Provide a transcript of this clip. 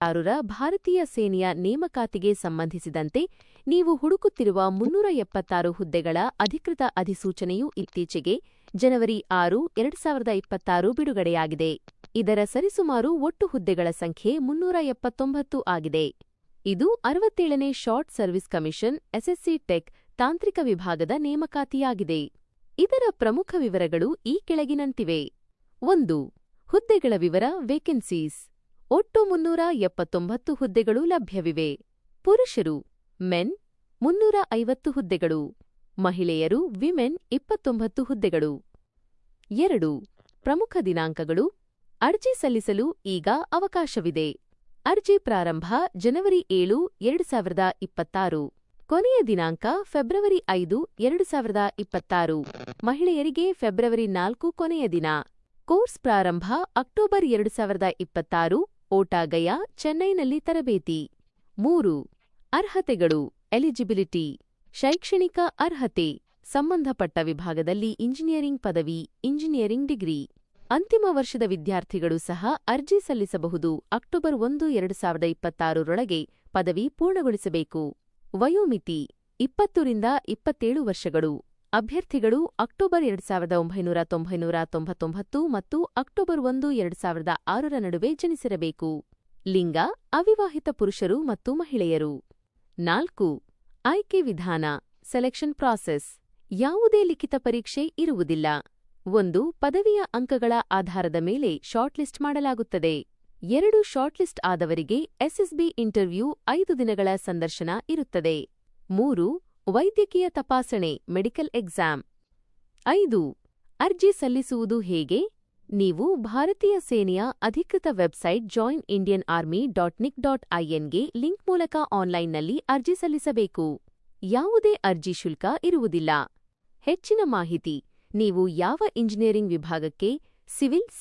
ಆರುರ ಭಾರತೀಯ ಸೇನೆಯ ನೇಮಕಾತಿಗೆ ಸಂಬಂಧಿಸಿದಂತೆ ನೀವು ಹುಡುಕುತ್ತಿರುವ ಮುನ್ನೂರ ಎಪ್ಪತ್ತಾರು ಹುದ್ದೆಗಳ ಅಧಿಕೃತ ಅಧಿಸೂಚನೆಯು ಇತ್ತೀಚೆಗೆ ಜನವರಿ ಆರು, ಎರಡು ಸಾವಿರದ ಇಪ್ಪತ್ತಾರು ಬಿಡುಗಡೆಯಾಗಿದೆ. ಇದರ ಸರಿಸುಮಾರು ಒಟ್ಟು ಹುದ್ದೆಗಳ ಸಂಖ್ಯೆ ಮುನ್ನೂರ ಎಪ್ಪತ್ತೊಂಬತ್ತು ಆಗಿದೆ. ಇದು ಅರವತ್ತೇಳನೇ short service commission, SSC tech, ತಾಂತ್ರಿಕ ವಿಭಾಗದ ನೇಮಕಾತಿಯಾಗಿದೆ. ಇದರ ಪ್ರಮುಖ ವಿವರಗಳು ಈ ಕೆಳಗಿನಂತಿವೆ. ಒಂದು, ಹುದ್ದೆಗಳ ವಿವರ ವೇಕೆನ್ಸೀಸ್ ಒಟ್ಟು ಮುನ್ನೂರ ಎಪ್ಪತ್ತೊಂಬತ್ತು ಹುದ್ದೆಗಳು ಲಭ್ಯವಿವೆ. ಪುರುಷರು, ಮೆನ್ ಮುನ್ನೂರ ಐವತ್ತು ಹುದ್ದೆಗಳು, ಮಹಿಳೆಯರು, ವಿಮೆನ್ ಇಪ್ಪತ್ತೊಂಬತ್ತು ಹುದ್ದೆಗಳು. ಎರಡು, ಪ್ರಮುಖ ದಿನಾಂಕಗಳು, ಅರ್ಜಿ ಸಲ್ಲಿಸಲು ಈಗ ಅವಕಾಶವಿದೆ. ಅರ್ಜಿ ಪ್ರಾರಂಭ ಜನವರಿ ಏಳು, ಎರಡು ಸಾವಿರದ ಇಪ್ಪತ್ತಾರು. ಕೊನೆಯ ದಿನಾಂಕ ಫೆಬ್ರವರಿ ಐದು, ಎರಡು ಸಾವಿರದ ಇಪ್ಪತ್ತಾರು. ಮಹಿಳೆಯರಿಗೆ ಫೆಬ್ರವರಿ ನಾಲ್ಕು ಕೊನೆಯ ದಿನ. ಕೋರ್ಸ್ ಪ್ರಾರಂಭ ಅಕ್ಟೋಬರ್ ಎರಡು ಸಾವಿರದ ಇಪ್ಪತ್ತಾರು ಓಟಾಗಯ ಚೆನ್ನೈನಲ್ಲಿ ತರಬೇತಿ. ಮೂರು, ಅರ್ಹತೆಗಳು, ಎಲಿಜಿಬಿಲಿಟಿ, ಶೈಕ್ಷಣಿಕ ಅರ್ಹತೆ, ಸಂಬಂಧಪಟ್ಟ ವಿಭಾಗದಲ್ಲಿ ಇಂಜಿನಿಯರಿಂಗ್ ಪದವಿ, ಇಂಜಿನಿಯರಿಂಗ್ ಡಿಗ್ರಿ. ಅಂತಿಮ ವರ್ಷದ ವಿದ್ಯಾರ್ಥಿಗಳು ಸಹ ಅರ್ಜಿ ಸಲ್ಲಿಸಬಹುದು. ಅಕ್ಟೋಬರ್ ಒಂದು, ಎರಡು ಸಾವಿರದ ಇಪ್ಪತ್ತಾರರೊಳಗೆ ಪದವಿ ಪೂರ್ಣಗೊಳಿಸಬೇಕು. ವಯೋಮಿತಿ ಇಪ್ಪತ್ತರಿಂದ ಇಪ್ಪತ್ತೇಳು ವರ್ಷಗಳು. ಅಭ್ಯರ್ಥಿಗಳು ಅಕ್ಟೋಬರ್ ಎರಡು ಸಾವಿರದ ಒಂಬೈನೂರ ತೊಂಬೈನೂರ ತೊಂಬತ್ತೊಂಬತ್ತು ಮತ್ತು ಅಕ್ಟೋಬರ್ ಒಂದು ಎರಡು ಸಾವಿರದ ಆರರ ನಡುವೆ ಜನಿಸಿರಬೇಕು. ಲಿಂಗ, ಅವಿವಾಹಿತ ಪುರುಷರು ಮತ್ತು ಮಹಿಳೆಯರು. ನಾಲ್ಕು, ಆಯ್ಕೆ ವಿಧಾನ ಸೆಲೆಕ್ಷನ್ ಪ್ರಾಸೆಸ್ ಯಾವುದೇ ಲಿಖಿತ ಪರೀಕ್ಷೆ ಇರುವುದಿಲ್ಲ. ಒಂದು, ಪದವಿಯ ಅಂಕಗಳ ಆಧಾರದ ಮೇಲೆ ಶಾರ್ಟ್ಲಿಸ್ಟ್ ಮಾಡಲಾಗುತ್ತದೆ. ಎರಡು ಶಾರ್ಟ್ಲಿಸ್ಟ್ ಆದವರಿಗೆ ಎಸ್ಎಸ್ಬಿ ಇಂಟರ್ವ್ಯೂ ಐದು ದಿನಗಳ ಸಂದರ್ಶನ ಇರುತ್ತದೆ. ಮೂರು ವೈದ್ಯಕೀಯ ತಪಾಸಣೆ, ಮೆಡಿಕಲ್ ಎಕ್ಸಾಮ್. ಐದು, ಅರ್ಜಿ ಸಲ್ಲಿಸುವುದು ಹೇಗೆ? ನೀವು ಭಾರತೀಯ ಸೇನೆಯ ಅಧಿಕೃತ website join Indian army dot nic dot ಐಎನ್ಗೆ link ಮೂಲಕ ಆನ್ಲೈನ್ನಲ್ಲಿ ಅರ್ಜಿ ಸಲ್ಲಿಸಬೇಕು. ಯಾವುದೇ ಅರ್ಜಿ ಶುಲ್ಕ ಇರುವುದಿಲ್ಲ. ಹೆಚ್ಚಿನ ಮಾಹಿತಿ, ನೀವು ಯಾವ ಇಂಜಿನಿಯರಿಂಗ್ ವಿಭಾಗಕ್ಕೆ, ಸಿವಿಲ್